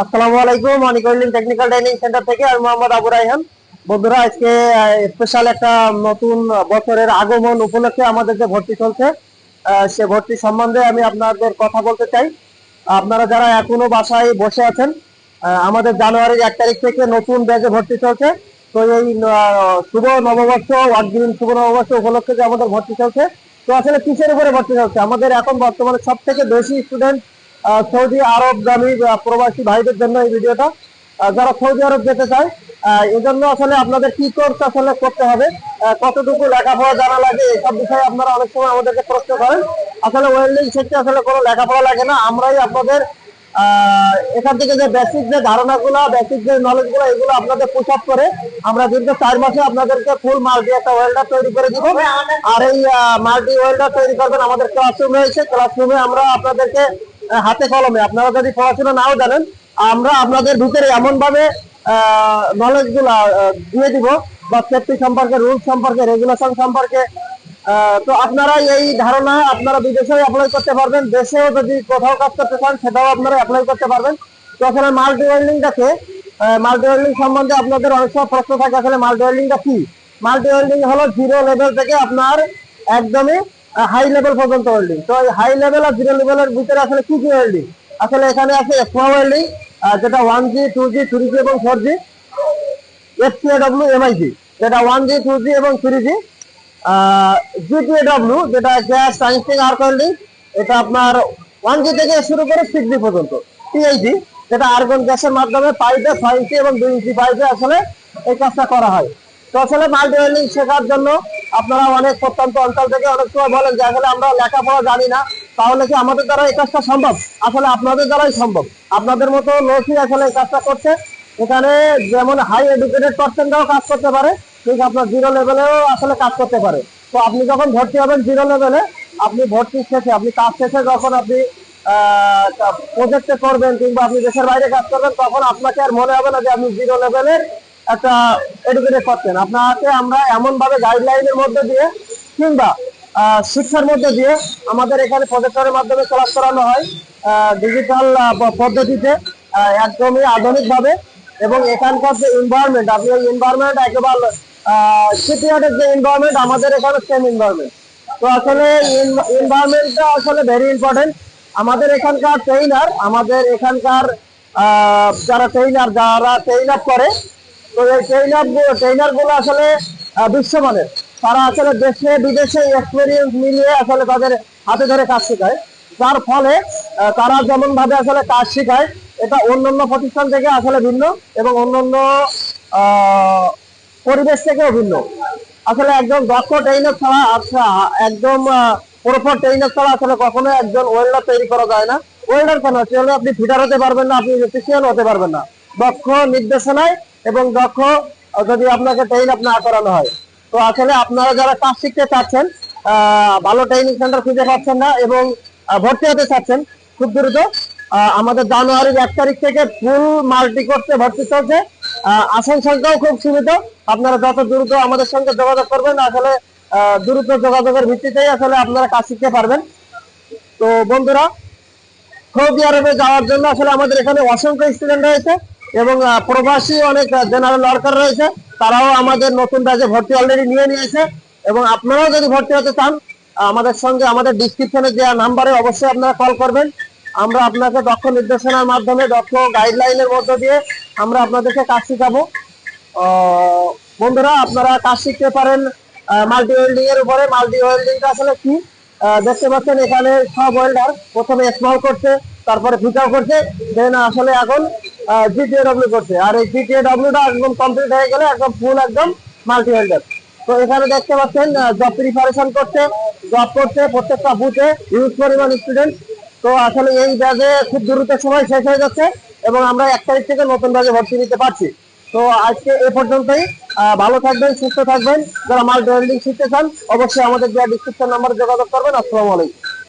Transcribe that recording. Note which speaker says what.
Speaker 1: আসসালামু আলাইকুম। অনিকলিন technical training centre থেকে, আমি মোহাম্মদ আবু রাইহান বন্ধুরা, আজকে স্পেশাল একটা নতুন বছরের আগমন উপলক্ষে আমাদের যে ভর্তি চলছে সে ভর্তি সম্বন্ধে আমি আপনাদের কথা বলতে চাই। আপনারা যারা এখনও বাসায় বসে আছেন আমাদের জানুয়ারির এক তারিখ থেকে নতুন ব্যাচে ভর্তি চলছে। তো এই শুভ নববর্ষ অগ্রিম শুভ নববর্ষ উপলক্ষে যে আমাদের ভর্তি চলছে, তো আসলে কিসের উপরে ভর্তি চলছে? আমাদের এখন বর্তমানে সব থেকে বেশি স্টুডেন্ট সৌদি আরবগামী আহ, প্রবাসী ভাইদের জন্য এই ভিডিওটা। যারা সৌদি আরব যেতে চায় এজন্য আসলে আপনাদের কি কোর্স আসলে করতে হবে কতটুকু লেখাপড়া জানা লাগে এসব বিষয়ে আপনারা অনেক সময় আমাদেরকে প্রশ্ন করেন। আসলে ওয়েল্ডিং শিখতে আসলে কোনো লেখাপড়া লাগে না আমরাই আপনাদের এখান থেকে যে বেসিক যে ধারণাগুলো বেসিক যে নলেজগুলো এগুলো আপনাদের পুশ আপ করে আমরা দীর্ঘ চার মাসে আপনাদেরকে ফুল মাল্টি একটা ওয়েল্ডার তৈরি করে দিব। আর এই মাল্টি ওয়েল্ডার তৈরি করবেন আমাদের ক্লাসরুম রয়েছে ক্লাসরুমে আমরা আপনাদেরকে হাতে কলমে, আপনারা যদি পড়াশোনা নাও জানেন, আমরা আপনাদের ভিতরে এমন ভাবে নলেজগুলা দিয়ে দিব, বা সেফটি সম্পর্কে রুল সম্পর্কে রেগুলেশন সম্পর্কে তো আপনারা এই ধারণা আপনারা বিদেশেও অ্যাপ্লাই করতে পারবেন, দেশেও যদি কোথাও কাজ করতে চান, সেটাও আপনারা অ্যাপ্লাই করতে পারবেন। তো আসলে মাল্টি ওয়েল্ডিংটাকে মাল্টি ওয়েল্ডিং সম্বন্ধে আপনাদের অনেক সময় প্রশ্ন থাকে, আসলে মাল্টি ওয়েল্ডিংটা কি? মাল্টি ওয়েল্ডিং হলো জিরো লেভেল থেকে আপনার একদমই হাই লেভেল পর্যন্ত ওয়েল্ডিং তো এই হাই লেভেল আর জিরো লেভেলের ভিতরে আসলে কি কি ওয়েল্ডিং আসলে এখানে আছে এক্সট্রা ওয়েল্ডিং যেটা one G two G three G এবং ফোর জি এফসিএডব্লিউ এমআইজি যেটা ওয়ান জি টু জি এবং থ্রি জি জিটিএডব্লিউ যেটা গ্যাস সাইন্সিং আর ওয়েল্ডিং এটা আপনার ওয়ান জি থেকে শুরু করে সিক্স জি পর্যন্ত। টিআইজি যেটা আর্গন গ্যাসের মাধ্যমে পাইপে ছয় ইঞ্চি এবং দুই ইঞ্চি পাইপে আসলে এই কাজটা করা হয়। তো আসলে মাল্টি ওয়েল্ডিং শেখার জন্য আপনারা অনেক প্রত্যন্ত অঞ্চল থেকে অনেক সময় বলেন যে আসলে আমরা লেখাপড়া জানি না, তাহলে কি আমাদের দ্বারা এই কাজটা সম্ভব? আসলে আপনাদের দ্বারাই সম্ভব। আপনাদের মতো লোকই আসলে এই কাজটা করছে। এখানে যেমন হাই এডুকেটেড পার্সেন্টরাও কাজ করতে পারে, ঠিক আপনার জিরো লেভেলেও আসলে কাজ করতে পারে। তো আপনি যখন ভর্তি হবেন জিরো লেভেলে আপনি ভর্তি শেষে, আপনি কাজ শেষে যখন আপনি প্রজেক্টে করবেন কিংবা আপনি দেশের বাইরে কাজ করবেন, তখন আপনাকে আর মনে হবে না যে আপনি জিরো লেভেলের একটা এডুকেটেড করতেন। আপনাকে আমরা এমন ভাবে গাইডলাইনের মধ্যে দিয়ে কিংবা শিক্ষার মধ্যে দিয়ে আমাদের এখানে প্রজেক্টরের মাধ্যমে ক্লাস করানো হয়। ডিজিটাল পদ্ধতিতে একদমই আধুনিকভাবে এবং এখানকার যে এনভায়রনমেন্ট আপনি ওই এনভায়রনমেন্ট একেবারে শিপইয়ার্ডের যে এনভায়রনমেন্ট আমাদের এখানে সেম এনভায়রনমেন্ট তো আসলে এনভায়রনমেন্টটা আসলে ভেরি ইম্পর্টেন্ট আমাদের এখানকার ট্রেইনার আমাদের এখানকার যারা ট্রেইনার যারা ট্রেইন আপ করে তো আসলে বিশ্বমানের। তারা আসলে দেশে, বিদেশে এক্সপিরিয়েন্স মিলিয়ে আসলে তাদের হাতে ধরে কাজ শেখায়। যার ফলে তারা যেমন ভাবে আসলে কাজ শেখায়, এটা অন্যান্য প্রতিষ্ঠান থেকে আসলে ভিন্ন এবং অন্যান্য পরিবেশ থেকেও ভিন্ন। আসলে একদম দক্ষ ট্রেইনার ছাড়া আচ্ছা একদম প্রপার ট্রেইনার ছাড়া আসলে কখনো একজন ওয়েল্ডার তৈরি করা যায় না। ওয়েল্ডার কেন? আপনি ফিটার হতে পারবেন না, আপনি ইলেকট্রিশিয়ান হতে পারবেন না। দক্ষ নির্দেশনায় এবং দক্ষ, যদি আপনাকে ট্রেন আপ না করানো হয়। তো আসলে আপনারা যারা কাজ শিখতে চাচ্ছেন ভালো ট্রেনিং সেন্টার খুঁজে পাচ্ছেন না এবং ভর্তি হতে চাচ্ছেন, খুব দ্রুত আমাদের জানুয়ারির এক তারিখ থেকে ফুল মাল্টি কোর্সে ভর্তি চলছে। আসন সংখ্যাও খুব সীমিত। আপনারা যত দ্রুত আমাদের সঙ্গে যোগাযোগ করবেন, আসলে দ্রুত যোগাযোগের ভিত্তিতেই আসলে আপনারা কাজ শিখতে পারবেন। তো বন্ধুরা সৌদি আরবে যাওয়ার জন্য আসলে আমাদের এখানে অসংখ্য স্টুডেন্ট রয়েছে। এবং প্রবাসী অনেক জেনারেল ওয়ার্কার রয়েছে। তারাও আমাদের নতুন ব্যাচে ভর্তি অলরেডি নিয়ে নিয়েছে। এবং আপনারাও যদি ভর্তি হতে চান আমাদের সঙ্গে, আমাদের ডিসক্রিপশনে দেওয়া নাম্বারে অবশ্যই আপনারা কল করবেন। আমরা আপনাকে দক্ষ নির্দেশনার মাধ্যমে, দক্ষ গাইডলাইনের মধ্য দিয়ে আমরা আপনাদেরকে কাজ শেখাবো। বন্ধুরা, আপনারা কাজ শিখতে পারেন মাল্টি ওয়েল্ডিং এর উপরে। মাল্টি ওয়েল্ডিংটা আসলে কি? দেখতে পাচ্ছেন এখানে সব ওয়েল্ডার প্রথমে স্মল করছে, তারপরে ফিটাও করছে দেন আসলে এখন জিটিএডব্লিউ করছে। আর এই জিটিএডব্লিউটা একদম কমপ্লিট হয়ে গেলে একদম ফুল একদম মাল্টি ওয়েল্ডার তো এখানে দেখতে পাচ্ছেন জব প্রিপারেশন করছে জব করছে প্রত্যেকটা বুথে ইউজ পরিমাণ স্টুডেন্ট তো আসলে এই ব্যাচে খুব দ্রুত সময় শেষ হয়ে যাচ্ছে এবং আমরা এক তারিখ থেকে নতুন ব্যাচে ভর্তি নিতে পারছি। তো আজকে এ পর্যন্তই। ভালো থাকবেন, সুস্থ থাকবেন। যারা মাল্টি ওয়েল্ডিং শিখতে চান, অবশ্যই আমাদের দেওয়া ডিসক্রিপশন নাম্বারে যোগাযোগ করবেন। আসসালামু আলাইকুম।